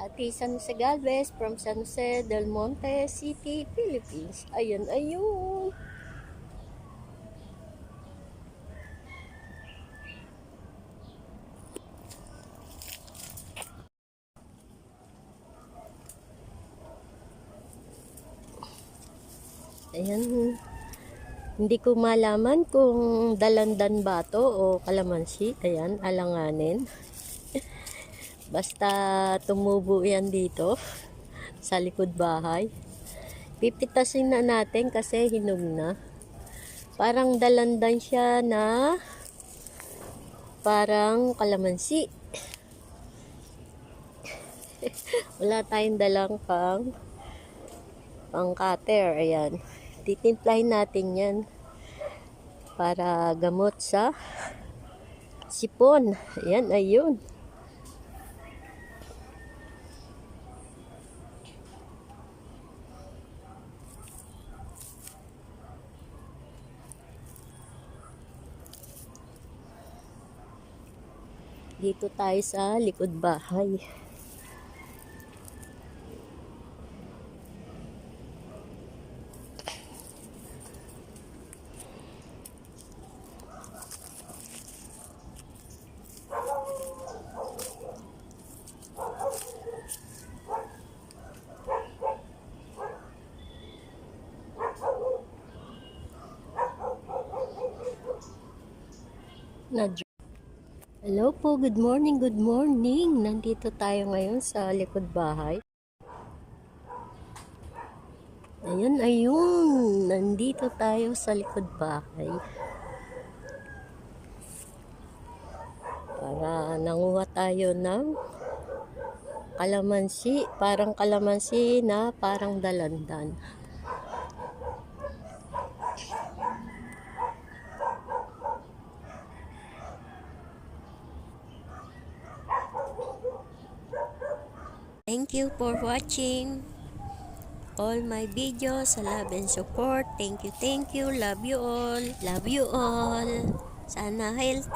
Ate San Jose Galvez from San Jose del Monte City, Philippines. Ayun, ayun. Ayan. Hindi ko malaman kung dalandan ba to o kalamansi. Ayan, alanganin. Basta tumubo yan dito sa likod bahay. Pipitasin na natin kasi hinog na. Parang dalandan siya na parang kalamansi. Wala tayong dalang pang pang cutter. Ayan. Titimplahin natin yan para gamot sa sipon. Ayan, ayun. Dito tayo sa likod bahay. Nadyo. Hello po, good morning, good morning. Nandito tayo ngayon sa likod bahay. Ayun, ayun. Nandito tayo sa likod bahay. Para nanguha tayo ng kalamansi. Parang kalamansi na parang dalandan. Thank you for watching all my videos. Love and support. Thank you, thank you. Love you all. Love you all. Sana healthy.